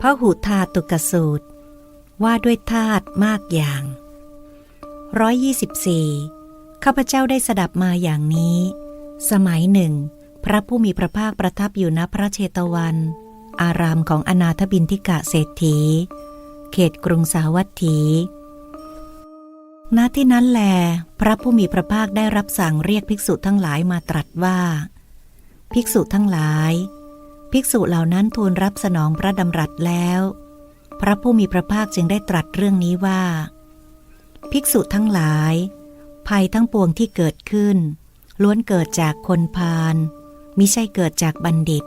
พระหุธาตุกสูตร ว่าด้วยธาตุมากอย่างร้อยยี่สิบสี่ข้าพเจ้าได้สดับมาอย่างนี้ สมัยหนึ่ง พระผู้มีพระภาคประทับอยู่ณพระเชตวัน อารามของอนาถบินทิกะเศรษฐี เขตกรุงสาวัตถีณที่นั้นแล พระผู้มีพระภาคได้รับสั่งเรียกภิกษุทั้งหลายมาตรัสว่า ภิกษุทั้งหลาย ภิกษุเหล่านั้นทูลรับสนองพระดำรัสแล้ว พระผู้มีพระภาคจึงได้ตรัสเรื่องนี้ว่า ภิกษุทั้งหลาย ภัยทั้งปวงที่เกิดขึ้น ล้วนเกิดจากคนพาลมิใช่เกิดจากบัณฑิต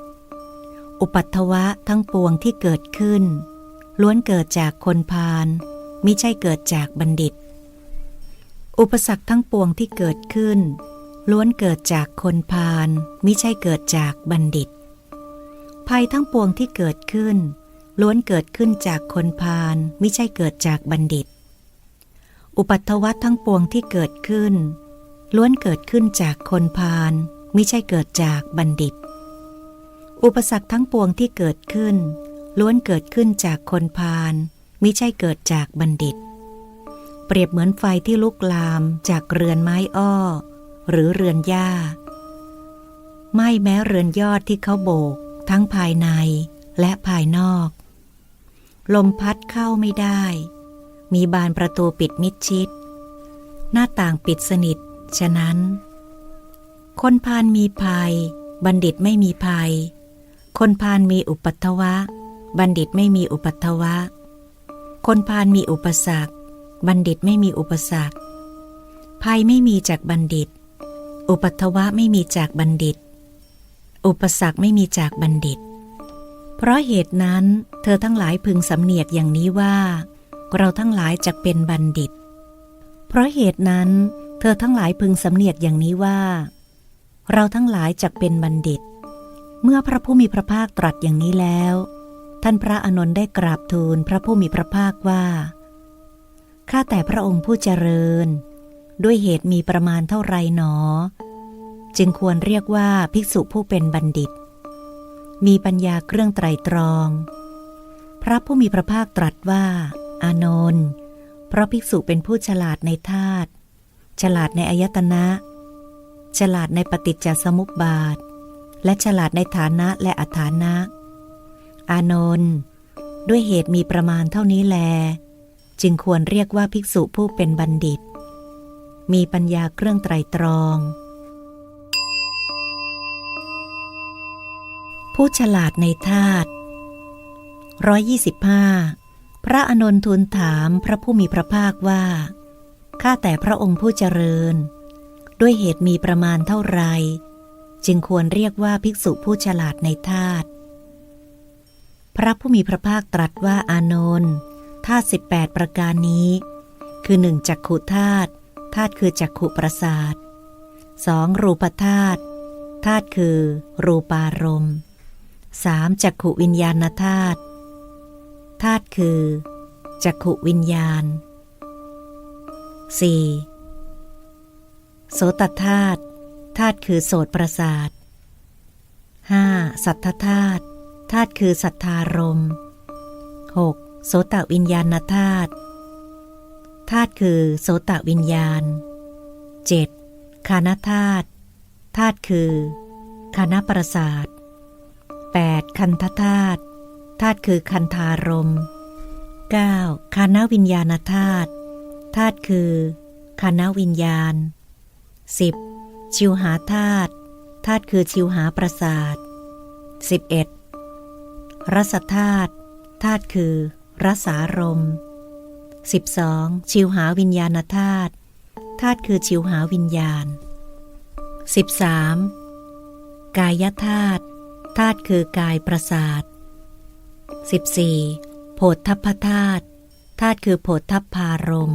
อุปัตถวะทั้งปวงที่เกิดขึ้น ล้วนเกิดจากคนพาลมิใช่เกิดจากบัณฑิต อุปสรรคทั้งปวงที่เกิดขึ้น ล้วนเกิดจากคนพาลมิใช่เกิดจากบัณฑิต ภัยทั้งปวงที่เกิดขึ้น ล้วนเกิดขึ้นจากคนพาลไมิใช่เกิดจากบัณฑิต อุปัตวัตทั้งปวงที่เกิดขึ้น ล้วนเกิดขึ้นจากคนพาลไมิใช่เกิดจากบัณฑิต อุปสรรคทั้งปวงที่เกิดขึ้น ล้วนเกิดขึ้นจากคนพาลไมิใช่เกิดจากบัณฑิต เปรียบเหมือนไฟที่ลุกลามจากเรือนไม้อ้อ หรือเรือนหญ้า ไม่แม้เรือนยอดที่เขาโบก ทั้งภายในและภายนอก ลมพัดเข้าไม่ได้ มีบานประตูปิดมิดชิด หน้าต่างปิดสนิท ฉะนั้น คนพาลมีภัย บัณฑิตไม่มีภัย คนพาลมีอุปัตวะ บัณฑิตไม่มีอุปัตวะ คนพาลมีอุปสรรค บัณฑิตไม่มีอุปสรรค ภัยไม่มีจากบัณฑิต อุปัตวะไม่มีจากบัณฑิต อุปสรรคไม่มีจากบัณฑิต เพราะเหตุนั้นเธอทั้งหลายพึงสำเนียกอย่างนี้ว่า เราทั้งหลายจะเป็นบัณฑิต เพราะเหตุนั้น เธอทั้งหลายพึงสำเนียกอย่างนี้ว่า เราทั้งหลายจะเป็นบัณฑิต เมื่อพระผู้มีพระภาคตรัสอย่างนี้แล้ว ท่านพระอานนท์ได้กราบทูลพระผู้มีพระภาคว่าข้าแต่พระองค์ผู้เจริญ ด้วยเหตุมีประมาณเท่าไรหนอ จึงควรเรียกว่าภิกษุผู้เป็นบัณฑิต มีปัญญาเครื่องไตรตรอง พระผู้มีพระภาคตรัสว่า อานนท์เพราะภิกษุเป็นผู้ฉลาดในธาตุฉลาดในอายตนะ ฉลาดในปฏิจจสมุปบาท และฉลาดในฐานะและอัฐานะ อานนท์ด้วยเหตุมีประมาณเท่านี้แล จึงควรเรียกว่าภิกษุผู้เป็นบัณฑิต มีปัญญาเครื่องไตรตรอง ผู้ฉลาดในธาตุร้อยยี่สิบห้าพระอนนท์ทูลถามพระผู้มีพระภาคว่า ข้าแต่พระองค์ผู้เจริญ ด้วยเหตุมีประมาณเท่าไร จึงควรเรียกว่าภิกษุผู้ฉลาดในธาตุพระผู้มีพระภาคตรัสว่าอานนท์ธาตุสิบแปดประการนี้ คือหนึ่งจักขุธาตุธาตุคือจักขุประสาทสองรูปธาตุธาตุคือ รูปารมณ์ สามจักขุวิญญาณธาตุธาตุคือ จักขุวิญญาณ 4. โสตธาตุธาตุคือโสตประสาท 5. สัทธธาตุธาตุคือสัทธารม 6. โสตวิญญาณธาตุธาตุคือ โสตวิญญาณ 7. คานธาตุธาตุคือคานประสาท 8. คันธธาตุธาตุคือคันธารม 9. คานวิญญาณธาตุธาตุคือคานวิญญาณ 10. ชิวหาธาตุธาตุคือชิวหาประสาท 11. รสธาตุธาตุคือรสารม 12. ชิวหาวิญญาณธาตุธาตุคือชิวหาวิญญาณ 13. กายธาตุ ธาตุคือกายประสาท 14. โพธพธาตุธาตุคือโพธพารม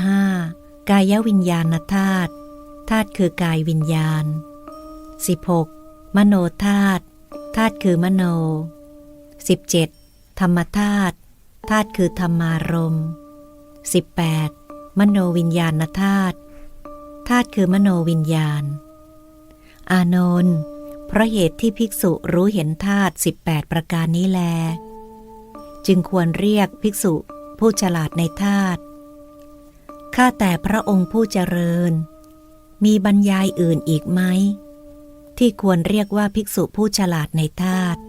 15. กายวิญญาณธาตุธาตุคือกายวิญญาณ 16. มโนธาตุธาตุคือมโน 17. ธรรมธาตุธาตุคือธรรมารม 18. มโนวิญญาณธาตุธาตุคือมโนวิญญาณ อานนท์ เพราะเหตุที่ภิกษุรู้เห็นธาตุ18 ประการนี้แล จึงควรเรียกภิกษุผู้ฉลาดในธาตุข้าแต่พระองค์ผู้เจริญ มีบรรยายอื่นอีกไหม ที่ควรเรียกว่าภิกษุผู้ฉลาดในธาตุ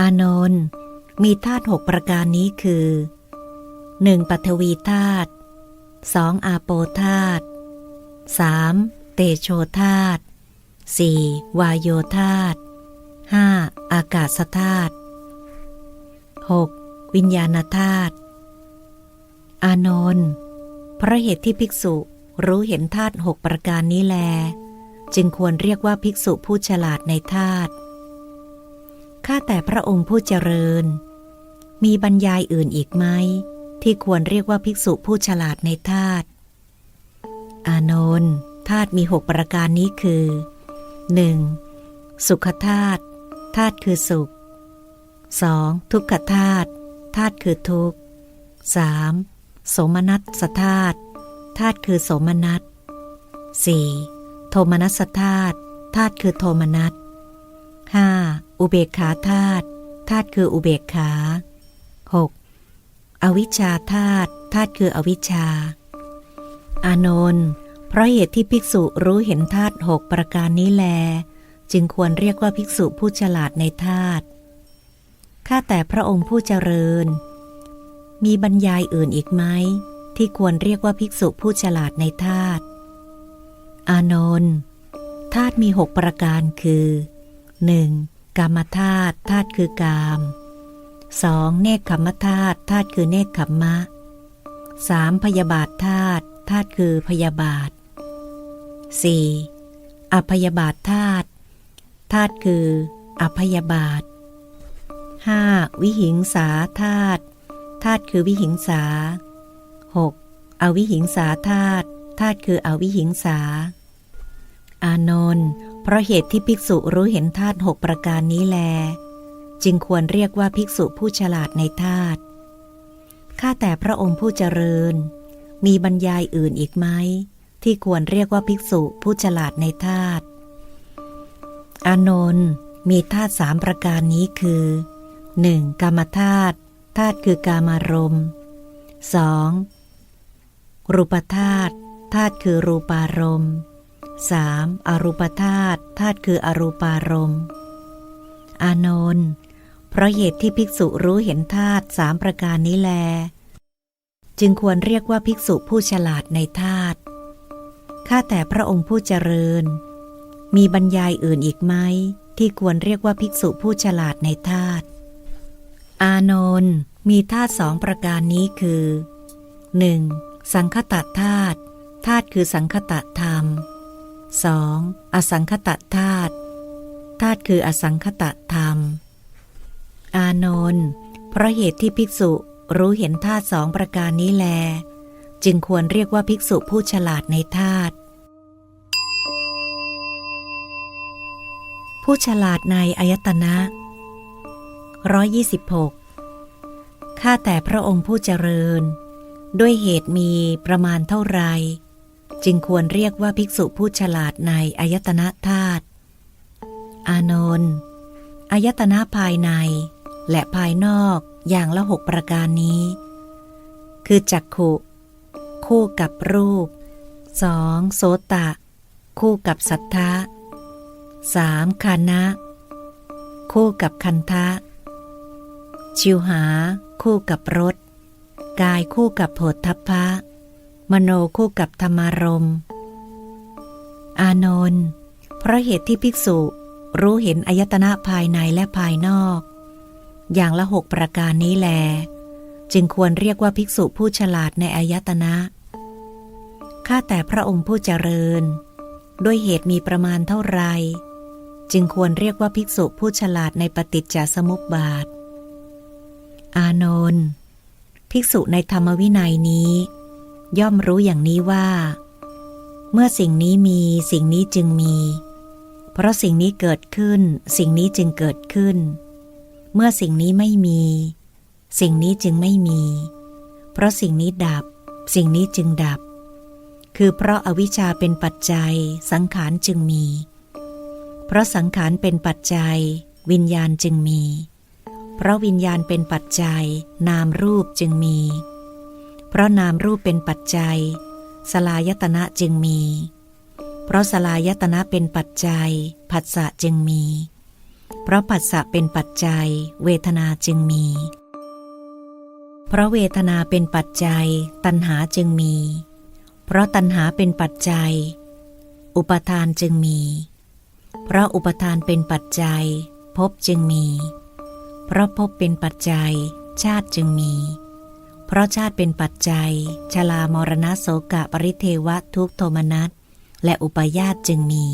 อานนท์มีธาตุหกประการนี้คือ 1. ปัทวีธาตุ 2. อาโปธาตุ 3. เตโชธาตุ 4. วายโยธาตุ 5. อากาศธาตุ 6. วิญญาณธาตุ อานนท์เพราะเหตุที่ภิกษุรู้เห็นธาตุหกประการนี้แล จึงควรเรียกว่าภิกษุผู้ฉลาดในธาตุ ข้าแต่พระองค์ผู้เจริญ มีบรรยายอื่นอีกไหม ที่ควรเรียกว่าภิกษุผู้ฉลาดในธาตุ อานนท์ธาตุมีหกประการนี้คือ 1. สุขธาตุธาตุคือสุข 2. ทุกขธาตุธาตุคือทุกข์ 3. โสมนัสธาตุธาตุคือโสมนัส 4. โทมนัสธาตุธาตุคือโทมนัส 5. อุเบกขาธาตุธาตุคืออุเบกขา 6. อวิชชาธาตุธาตุคืออวิชชา อานนท์ เพราะเหตุที่ภิกษุรู้เห็นธาตุหกประการนี้แล จึงควรเรียกว่าภิกษุผู้ฉลาดในธาตุข้าแต่พระองค์ผู้เจริญ มีบรรยายอื่นอีกไหมที่ควรเรียกว่าภิกษุผู้ฉลาดในธาตุอานนท์ธาตุมีหกประการคือ 1. กามธาตุธาตุคือกาม 2. เนคขมธาตุธาตุคือเนคขมมะ 3. พยาบาทธาตุธาตุคือพยาบาท 4. อพยาบาทธาตุธาตุคืออพยาบาท 5. วิหิงสาธาตุธาตุคือวิหิงสา 6. อวิหิงสาธาตุธาตุคืออวิหิงสา อานนท์เพราะเหตุที่ภิกษุรู้เห็นธาตุหกประการนี้แล จึงควรเรียกว่าภิกษุผู้ฉลาดในธาตุข้าแต่พระองค์ผู้เจริญ มีบรรยายอื่นอีกไหม ที่ควรเรียกว่าภิกษุผู้ฉลาดในธาตุอานนท์มีธาตุสามประการนี้คือ 1. กามธาตุธาตุคือกามารมณ์ 2. รูปธาตุธาตุคือรูปารมณ์ 3. อรูปธาตุธาตุคืออรูปารมณ์ อานนท์เพราะเหตุที่ภิกษุรู้เห็นธาตุสามประการนี้แล จึงควรเรียกว่าภิกษุผู้ฉลาดในธาตุ ข้าแต่พระองค์ผู้เจริญ มีบรรยายอื่นอีกไหมที่ควรเรียกว่าภิกษุผู้ฉลาดในธาตุ อานนท์มีธาตุสองประการนี้คือ 1. สังคตธาตุธาตุคือสังคตธรรม 2. อสังคตธาตุธาตุคืออสังคตธรรม อานนท์เพราะเหตุที่ภิกษุรู้เห็นธาตุสองประการนี้แล จึงควรเรียกว่าภิกษุผู้ฉลาดในธาตุ ผู้ฉลาดในอายตนะร้อยยี่สิบหกข้าแต่พระองค์ผู้เจริญ ด้วยเหตุมีประมาณเท่าไร จึงควรเรียกว่าภิกษุผู้ฉลาดในอายตนะธาตุอานนท์อายตนะภายใน และภายนอกอย่างละหกประการนี้ คือจักขุ คู่กับรูป 2. โสตะ คู่กับสัทธะ 3. คานะ คู่กับคันทะ ชิวหา คู่กับรส กายคู่กับโผฏฐัพพะ มโนคู่กับธรรมารม อานนท์เพราะเหตุที่ภิกษุรู้เห็นอายตนะภายในและภายนอก อย่างละหกประการนี้แล จึงควรเรียกว่าภิกษุผู้ฉลาดในอายตนะ ข้าแต่พระองค์ผู้เจริญ ด้วยเหตุมีประมาณเท่าไร จึงควรเรียกว่าภิกษุผู้ฉลาดในปฏิจจสมุปบาท อานนท์ภิกษุในธรรมวินัยนี้ ย่อมรู้อย่างนี้ว่า เมื่อสิ่งนี้มีสิ่งนี้จึงมี เพราะสิ่งนี้เกิดขึ้น สิ่งนี้จึงเกิดขึ้น เมื่อสิ่งนี้ไม่มี สิ่งนี้จึงไม่มี เพราะสิ่งนี้ดับ สิ่งนี้จึงดับ คือเพราะอาวิชชาเป็นปัจจัยสังขารจึงมี เพราะสังขารเป็นปัจจัย วิญญาณจึงมีเพเพราะวิญญาณเป็นปัจจัย นามรูปจึงมี เพราะนามรูปเป็นปัจจัย สลายตนะจึงมี เพราะสลายตนะเป็นปัจจัย ผัสสะจึงมี เพราะผัสสะเป็นปัจจัย เวทนาจึงมี เพราะเวทนาเป็นปัจจัย ตัณหาจึงมี เพราะตัณหาเป็นปัจจัย อุปทานจึงมี เพราะอุปทานเป็นปัจจัยภพจึงมี เพราะภพเป็นปัจจัย ชาติจึงมี เพราะชาติเป็นปัจจัย ชลามรณะโสกะปริเทวะทุกโทมนัสและอุปาญาตจึงมี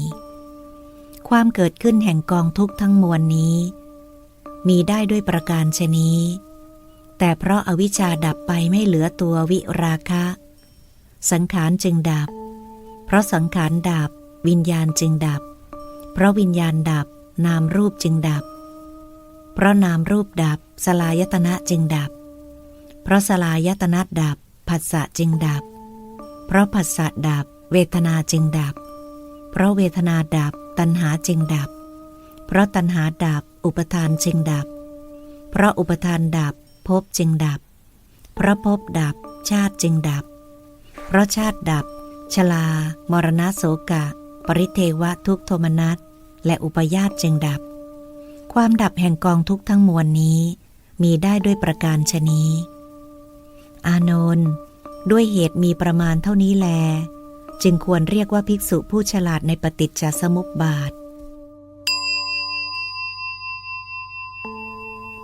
ความเกิดขึ้นแห่งกองทุกทั้งมวลนี้ มีได้ด้วยประการชนี้ แต่เพราะอาวิชชาดับไปไม่เหลือตัววิราคะ สังขารจึงดับ เพราะสังขารดับ วิญญาณจึงดับ เพราะวิญญาณดับ นามรูปจึงดับ เพราะนามรูปดับ สลายตนะจึงดับ เพราะสลายตนะดับผัสสะจึงดับ เพราะผัสสะดับ เวทนาจึงดับ เพราะเวทนาดับ ตัณหาจึงดับ เพราะตัณหาดับ อุปทานจึงดับ เพราะอุปทานดับภพจึงดับ เพราะภพดับ ชาติจึงดับ เพราะชาติดับ ชลา มรณะโสกะ ปริเทวะทุกโทมนัส และอุปยาตจึงดับ ความดับแห่งกองทุกทั้งมวลนี้ มีได้ด้วยประการชนี้อานนท์ด้วยเหตุมีประมาณเท่านี้แล จึงควรเรียกว่าภิกษุผู้ฉลาดในปฏิจจสมุปบาท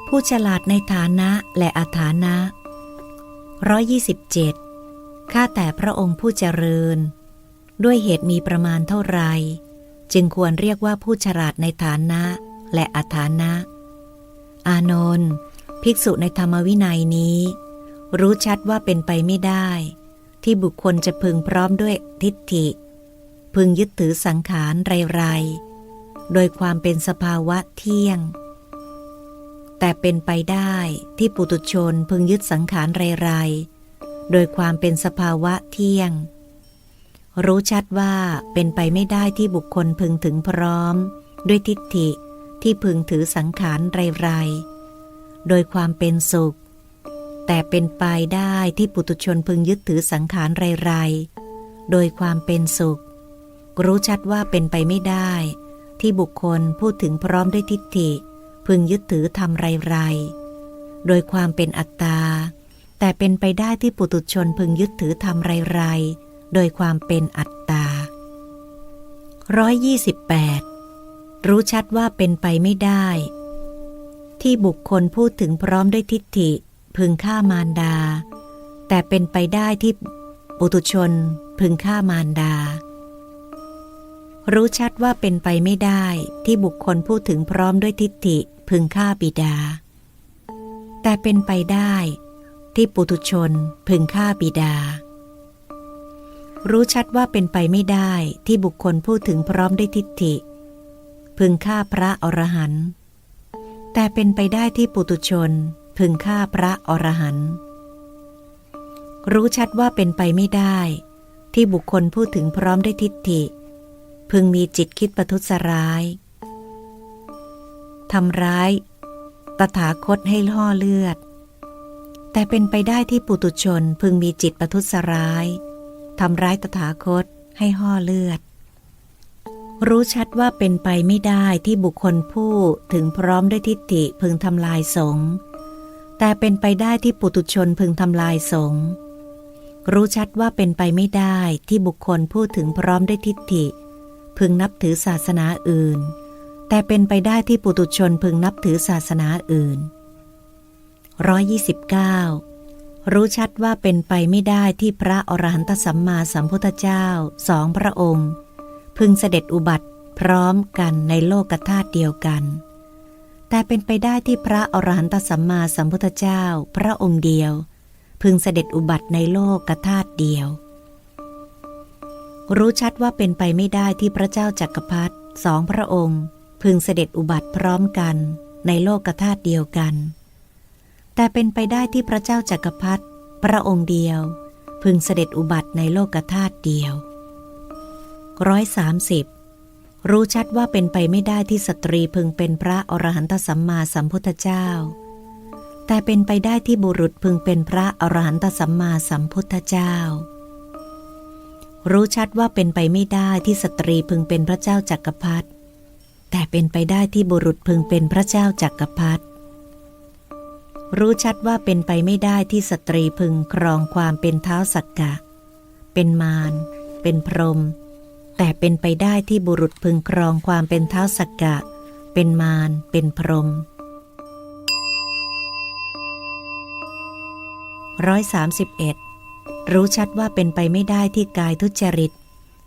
ผู้ฉลาดในฐานะและอาฐานะร้อยยี่สิบเจ็ดข้าแต่พระองค์ผู้เจริญ ด้วยเหตุมีประมาณเท่าไร จึงควรเรียกว่าผู้ฉลาดในฐานะและอาฐานะ อานนท์ภิกษุในธรรมวินัยนี้ รู้ชัดว่าเป็นไปไม่ได้ ที่บุคคลจะพึงพร้อมด้วยทิฏฐิ พึงยึดถือสังขารไรๆ โดยความเป็นสภาวะเที่ยง แต่เป็นไปได้ที่ปุตุชนพึงยึดสังขารไรๆ โดยความเป็นสภาวะเที่ยง รู้ชัดว่าเป็นไปไม่ได้ที่บุคคลพึงถึงพร้อม ด้วยทิฏฐิที่พึงถือสังขารไรๆ โดยความเป็นสุข แต่เป็นไปได้ที่ปุตุชนพึงยึดถือสังขารไรๆ โดยความเป็นสุข รู้ชัดว่าเป็นไปไม่ได้ ที่บุคคลพูดถึงพร้อมด้วยทิฏฐิ พึงยึดถือทำไรๆ โดยความเป็นอัตตา แต่เป็นไปได้ที่ปุตุชนพึงยึดถือทำไรๆ โดยความเป็นอัตตาร้อยยี่สิบแปดรู้ชัดว่าเป็นไปไม่ได้ ที่บุคคลพูดถึงพร้อมด้วยทิฏฐิพึงฆ่ามารดา แต่เป็นไปได้ที่ปุตุชนพึงฆ่ามารดา รู้ชัดว่าเป็นไปไม่ได้ที่บุคคลพูดถึงพร้อมด้วยทิฏฐิพึงฆ่าบิดา แต่เป็นไปได้ที่ปุตุชนพึงฆ่าบิดา รู้ชัดว่าเป็นไปไม่ได้ที่บุคคลพูดถึงพร้อมด้วยทิฏฐิ พึงฆ่าพระอรหันต์แต่เป็นไปได้ที่ปุตุชน พึงฆ่าพระอรหันต์รู้ชัดว่าเป็นไปไม่ได้ ที่บุคคลพูดถึงพร้อมด้วยทิฏฐิ พึงมีจิตคิดประทุษร้ายทำร้าย ตถาคตให้ห่อเลือด แต่เป็นไปได้ที่ปุตุชนพึงมีจิตประทุษร้าย ทำร้ายตถาคตให้ห่อเลือด รู้ชัดว่าเป็นไปไม่ได้ที่บุคคลผู้ถึงพร้อมด้วยทิฏฐิพึงทำลายสงฆ์แต่เป็นไปได้ที่ปุตุชนพึงทำลายสงฆ์รู้ชัดว่าเป็นไปไม่ได้ที่บุคคลพูดถึงพร้อมด้วยทิฏฐิ พึงนับถือศาสนาอื่น แต่เป็นไปได้ที่ปุตุชนพึงนับถือศาสนาอื่นร้อยยี่สิบเก้า รู้ชัดว่าเป็นไปไม่ได้ที่พระอรหันตสัมมาสัมพุทธเจ้าสองพระองค์ พึงเสด็จอุบัติพร้อมกันในโลกธาตุเดียวกัน แต่เป็นไปได้ที่พระอรหันตสัมมาสัมพุทธเจ้าพระองค์เดียว พึงเสด็จอุบัติในโลกธาตุเดียว รู้ชัดว่าเป็นไปไม่ได้ที่พระเจ้าจักรพรรดิสองพระองค์ พึงเสด็จอุบัติพร้อมกันในโลกธาตุเดียวกัน แต่เป็นไปได้ที่พระเจ้าจักรพรรดิพระองค์เดียว พึงเสด็จอุบัติในโลกธาตุเดียวร้อยสามสิบรู้ชัดว่าเป็นไปไม่ได้ที่สตรีพึงเป็นพระอรหันตสัมมาสัมพุทธเจ้า แต่เป็นไปได้ที่บุรุษพึงเป็นพระอรหันตสัมมาสัมพุทธเจ้า รู้ชัดว่าเป็นไปไม่ได้ที่สตรีพึงเป็นพระเจ้าจักรพรรดิแต่เป็นไปได้ที่บุรุษพึงเป็นพระเจ้าจักรพรรดิ รู้ชัดว่าเป็นไปไม่ได้ที่สตรีพึงครองความเป็นเท้าสักกะ เป็นมาร เป็นพรหมแต่เป็นไปได้ที่บุรุษพึงครองความเป็นเท้าสักกะ เป็นมาร เป็นพรหมร้อยสามสิบเอ็ดรู้ชัดว่าเป็นไปไม่ได้ที่กายทุจริต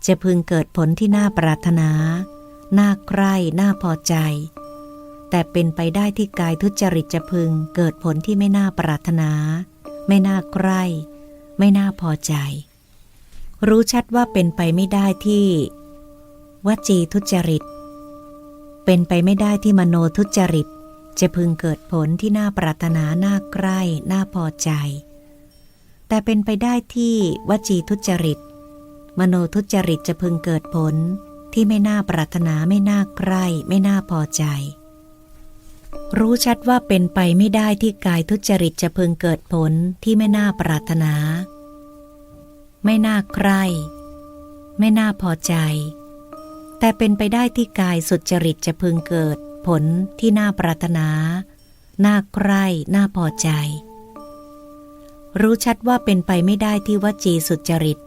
จะพึงเกิดผลที่น่าปรารถนา น่าใคร่ น่าพอใจ แต่เป็นไปได้ที่กายทุจริตจะพึงเกิดผลที่ไม่น่าปรารถนา ไม่น่าใคร่ไม่น่าพอใจ รู้ชัดว่าเป็นไปไม่ได้ที่วจีทุจริต เป็นไปไม่ได้ที่มโนทุจริต จะพึงเกิดผลที่น่าปรารถนา น่าใคร่น่าพอใจ แต่เป็นไปได้ที่วจีทุจริต มโนทุจริตจะพึงเกิดผลที่ไม่น่าปรารถนาไม่น่าใคร่ไม่น่าพอใจ รู้ชัดว่าเป็นไปไม่ได้ที่กายทุจริตจะพึงเกิดผลที่ไม่น่าปรารถนา ไม่น่าใคร่ไม่น่าพอใจ แต่เป็นไปได้ที่กายสุจริตจะพึงเกิดผลที่น่าปรารถนา น่าใคร่น่าพอใจ รู้ชัดว่าเป็นไปไม่ได้ที่วจีสุจริต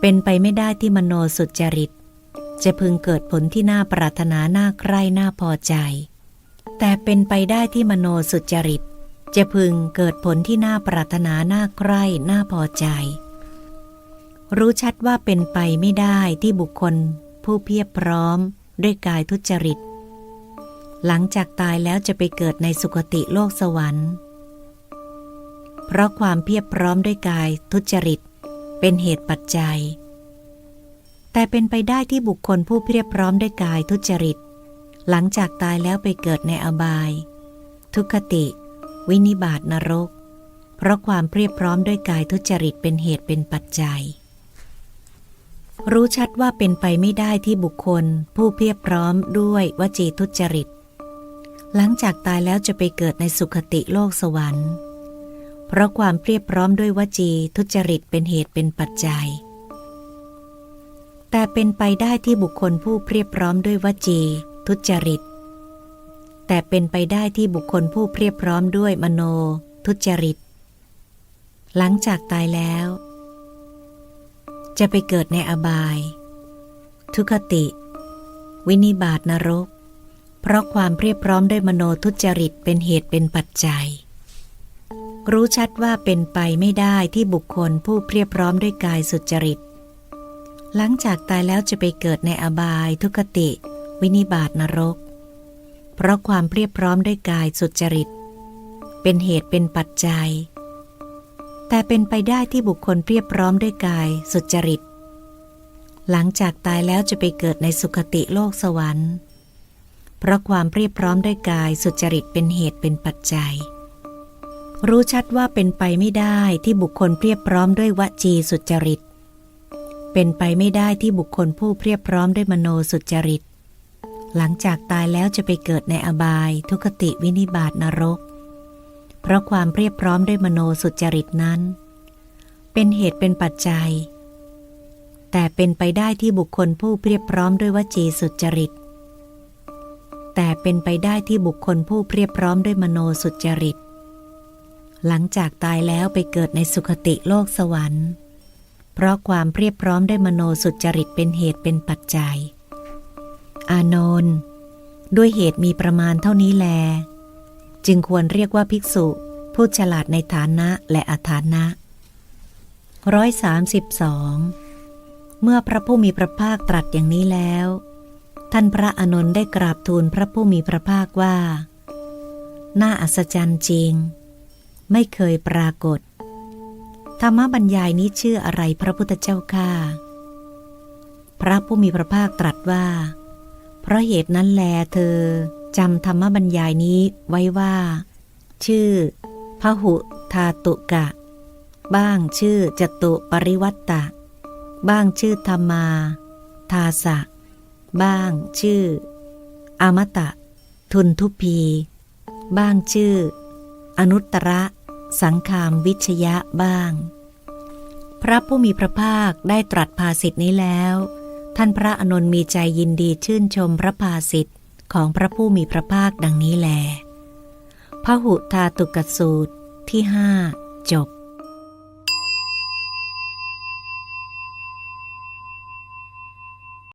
เป็นไปไม่ได้ที่มโนสุจริต จะพึงเกิดผลที่น่าปรารถนา น่าใคร่น่าพอใจ แต่เป็นไปได้ที่มโนสุจริต จะพึงเกิดผลที่น่าปรารถนาน่าใคร่น่าพอใจ รู้ชัดว่าเป็นไปไม่ได้ที่บุคคล ผู้เพียบพร้อมด้วยกายทุจริต หลังจากตายแล้วจะไปเกิดในสุคติโลกสวรรค์ เพราะความเพียบพร้อมด้วยกายทุจริต เป็นเหตุปัจจัย แต่เป็นไปได้ที่บุคคลผู้เพียบพร้อมด้วยกายทุจริต หลังจากตายแล้วไปเกิดในอบาย ทุกขติ วินิบาตนรก เพราะความเพียบพร้อมด้วยกายทุจริตเป็นเหตุเป็นปัจจัย รู้ชัดว่าเป็นไปไม่ได้ที่บุคคล ผู้เพียบพร้อมด้วยวจีทุจริต หลังจากตายแล้วจะไปเกิดในสุคติโลกสวรรค์ เพราะความเพียบพร้อมด้วยวจีทุจริตเป็นเหตุเป็นปัจจัยแต่เป็นไปได้ที่บุคคลผู้เพียบพร้อมด้วยวจี ทุจริต แต่เป็นไปได้ที่บุคคลผู้เพียบพร้อมด้วยมโนทุจริต หลังจากตายแล้ว จะไปเกิดในอบาย ทุคติ วินิบาตนรก เพราะความเพียบพร้อมด้วยมโนทุจริตเป็นเหตุเป็นปัจจัย รู้ชัดว่าเป็นไปไม่ได้ที่บุคคลผู้เพียบพร้อมด้วยกายสุจริตหลังจากตายแล้วจะไปเกิดในอบายทุคติ วินิบาตนรก เพราะความเพียบพร้อมด้วยกายสุจริต เป็นเหตุเป็นปัจจัย แต่เป็นไปได้ที่บุคคลเพียบพร้อมด้วยกายสุจริต หลังจากตายแล้วจะไปเกิดในสุคติโลกสวรรค์ เพราะความเพียบพร้อมด้วยกายสุจริตเป็นเหตุเป็นปัจจัย รู้ชัดว่าเป็นไปไม่ได้ที่บุคคลเพียบพร้อมด้วยวจีสุจริตเป็นไปไม่ได้ที่บุคคลผู้เพียบพร้อมด้วยมโนสุจริต หลังจากตายแล้วจะไปเกิดในอบายทุคติวินิบาตนรก เพราะความเพียบพร้อมด้วยมโนสุจริตนั้น เป็นเหตุเป็นปัจจัย แต่เป็นไปได้ที่บุคคลผู้เพียบพร้อมด้วยวจีสุจริต แต่เป็นไปได้ที่บุคคลผู้เพียบพร้อมด้วยมโนสุจริต หลังจากตายแล้วไปเกิดในสุคติโลกสวรรค์ เพราะความเพียบพร้อมด้วยมโนสุจริตเป็นเหตุเป็นปัจจัย อานนท์ด้วยเหตุมีประมาณเท่านี้แล จึงควรเรียกว่าภิกษุ ผู้ฉลาดในฐานะและอาฐานะร้อยสามสิบสองเมื่อพระผู้มีพระภาคตรัสอย่างนี้แล้ว ท่านพระอานนท์ได้กราบทูลพระผู้มีพระภาคว่า น่าอัศจรรย์จริง ไม่เคยปรากฏ ธรรมบรรยายนี้ชื่ออะไรพระพุทธเจ้าข้าพระผู้มีพระภาคตรัสว่า ราะเหตุนั้นแลเธอจำธรรมบรรยายนี้ไว้ว่า ชื่อพหุทาตุกะ บ้างชื่อจตุปริวัตตะ บ้างชื่อธรรมา ทาสะ บ้างชื่อ อมตะ ทุนทุพี บ้างชื่อ อนุตตระ สังคามวิชยะบ้าง พระผู้มีพระภาคได้ตรัสภาสิทธินี้แล้ว ท่านพระอนนท์มีใจยินดีชื่นชมพระภาสิทธิ์ของพระผู้มีพระภาคดังนี้แลพหุทาตุกสูตรที่ห้าจบ